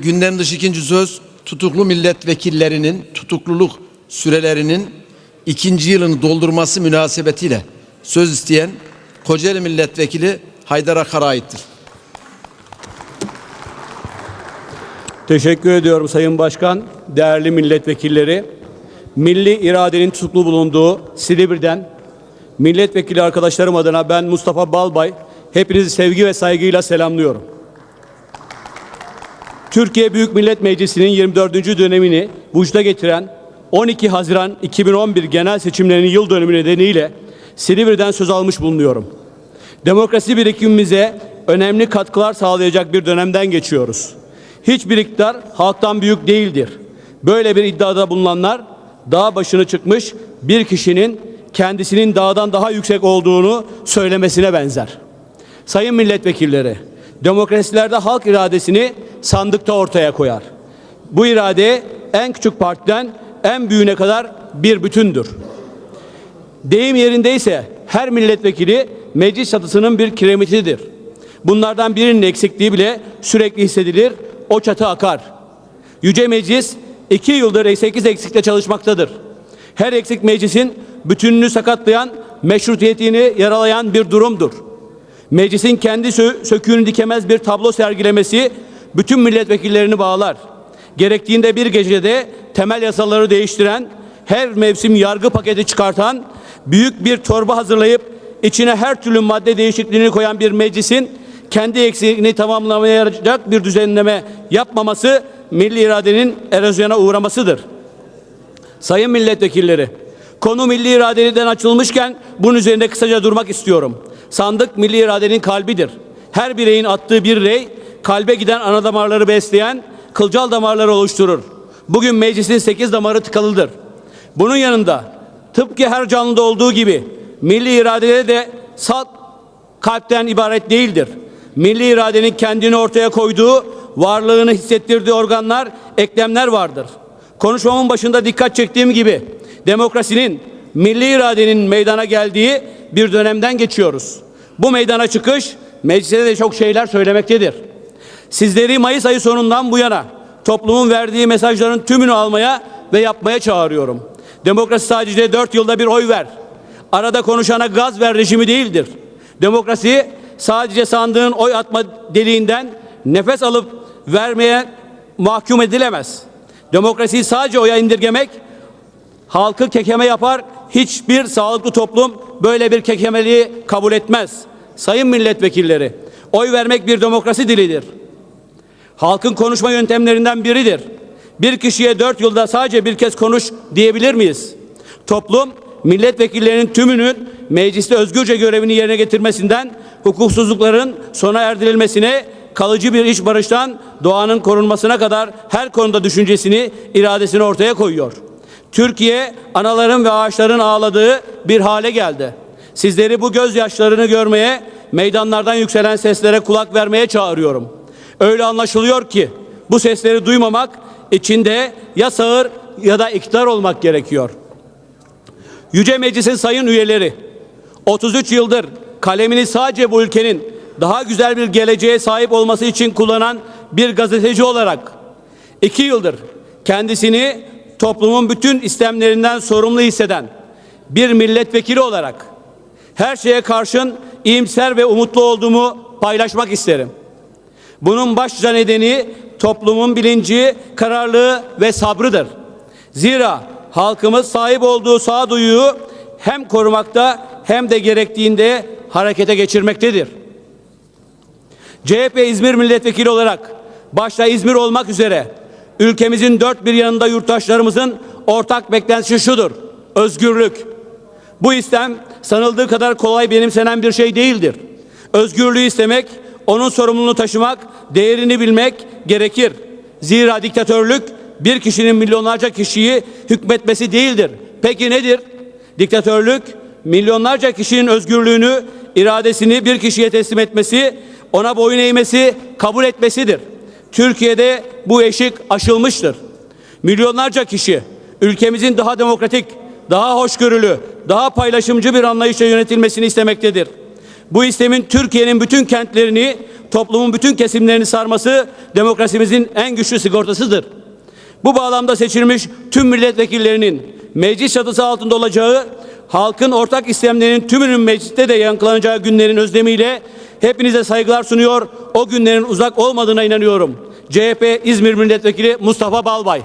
Gündem dışı ikinci söz tutuklu milletvekillerinin tutukluluk sürelerinin ikinci yılını doldurması münasebetiyle söz isteyen Kocaeli Milletvekili Haydar Akar'a aittir. Teşekkür ediyorum Sayın Başkan, değerli milletvekilleri. Milli iradenin tutuklu bulunduğu Silivri'den milletvekili arkadaşlarım adına ben Mustafa Balbay hepinizi sevgi ve saygıyla selamlıyorum. Türkiye Büyük Millet Meclisi'nin 24. dönemini vücuda getiren 12 Haziran 2011 genel seçimlerinin yıl dönümü nedeniyle Silivri'den söz almış bulunuyorum. Demokrasi birikimimize önemli katkılar sağlayacak bir dönemden geçiyoruz. Hiçbir iktidar halktan büyük değildir. Böyle bir iddiada bulunanlar dağ başını çıkmış bir kişinin kendisinin dağdan daha yüksek olduğunu söylemesine benzer. Sayın milletvekilleri, demokrasilerde halk iradesini sandıkta ortaya koyar. Bu irade en küçük partiden en büyüğüne kadar bir bütündür. Deyim yerindeyse her milletvekili meclis çatısının bir kiremitidir. Bunlardan birinin eksikliği bile sürekli hissedilir, o çatı akar. Yüce Meclis iki yıldır 8 eksikle çalışmaktadır. Her eksik meclisin bütününü sakatlayan, meşrutiyetini yaralayan bir durumdur. Meclisin kendi sö- söküğünü dikemez bir tablo sergilemesi bütün milletvekillerini bağlar. Gerektiğinde bir gecede temel yasaları değiştiren, her mevsim yargı paketi çıkartan, büyük bir torba hazırlayıp içine her türlü madde değişikliğini koyan bir meclisin kendi eksiğini tamamlamaya yarayacak bir düzenleme yapmaması milli iradenin erozyona uğramasıdır. Sayın milletvekilleri, konu milli iradeden açılmışken bunun üzerinde kısaca durmak istiyorum. Sandık milli iradenin kalbidir. Her bireyin attığı bir rey, kalbe giden ana damarları besleyen kılcal damarları oluşturur. Bugün meclisin sekiz damarı tıkalıdır. Bunun yanında tıpkı her canlıda olduğu gibi milli iradede de salt kalpten ibaret değildir. Milli iradenin kendini ortaya koyduğu, varlığını hissettirdiği organlar, eklemler vardır. Konuşmamın başında dikkat çektiğim gibi demokrasinin, milli iradenin meydana geldiği bir dönemden geçiyoruz. Bu meydana çıkış mecliste de çok şeyler söylemektedir. Sizleri Mayıs ayı sonundan bu yana toplumun verdiği mesajların tümünü almaya ve yapmaya çağırıyorum. Demokrasi sadece dört yılda bir oy ver. Arada konuşana gaz ver rejimi değildir. Demokrasi sadece sandığın oy atma deliğinden nefes alıp vermeye mahkum edilemez. Demokrasiyi sadece oya indirgemek halkı kekeme yapar. Hiçbir sağlıklı toplum böyle bir kekemeliği kabul etmez. Sayın milletvekilleri, oy vermek bir demokrasi dilidir. Halkın konuşma yöntemlerinden biridir. Bir kişiye dört yılda sadece bir kez konuş diyebilir miyiz? Toplum milletvekillerinin tümünün mecliste özgürce görevini yerine getirmesinden hukuksuzlukların sona erdirilmesine kalıcı bir iş barıştan doğanın korunmasına kadar her konuda düşüncesini, iradesini ortaya koyuyor. Türkiye anaların ve ağaçların ağladığı bir hale geldi. Sizleri bu gözyaşlarını görmeye, meydanlardan yükselen seslere kulak vermeye çağırıyorum. Öyle anlaşılıyor ki bu sesleri duymamak içinde ya sağır ya da iktidar olmak gerekiyor. Yüce Meclis'in sayın üyeleri 33 yıldır kalemini sadece bu ülkenin daha güzel bir geleceğe sahip olması için kullanan bir gazeteci olarak iki yıldır kendisini toplumun bütün istemlerinden sorumlu hisseden bir milletvekili olarak her şeye karşın iyimser ve umutlu olduğumu paylaşmak isterim. Bunun başlıca nedeni toplumun bilinci, kararlılığı ve sabrıdır. Zira halkımız sahip olduğu sağduyuyu hem korumakta hem de gerektiğinde harekete geçirmektedir. CHP İzmir milletvekili olarak başta İzmir olmak üzere ülkemizin dört bir yanında yurttaşlarımızın ortak beklentisi şudur. Özgürlük. Bu istem sanıldığı kadar kolay benimsenen bir şey değildir. Özgürlüğü istemek, onun sorumluluğunu taşımak, değerini bilmek gerekir. Zira diktatörlük bir kişinin milyonlarca kişiyi hükmetmesi değildir. Peki nedir? Diktatörlük milyonlarca kişinin özgürlüğünü, iradesini bir kişiye teslim etmesi, ona boyun eğmesi, kabul etmesidir. Türkiye'de bu eşik aşılmıştır. Milyonlarca kişi ülkemizin daha demokratik, daha hoşgörülü, daha paylaşımcı bir anlayışla yönetilmesini istemektedir. Bu istemin Türkiye'nin bütün kentlerini toplumun bütün kesimlerini sarması demokrasimizin en güçlü sigortasıdır. Bu bağlamda seçilmiş tüm milletvekillerinin meclis çatısı altında olacağı, halkın ortak istemlerinin tümünün mecliste de yankılanacağı günlerin özlemiyle hepinize saygılar sunuyor. O günlerin uzak olmadığına inanıyorum. CHP İzmir Milletvekili Mustafa Balbay.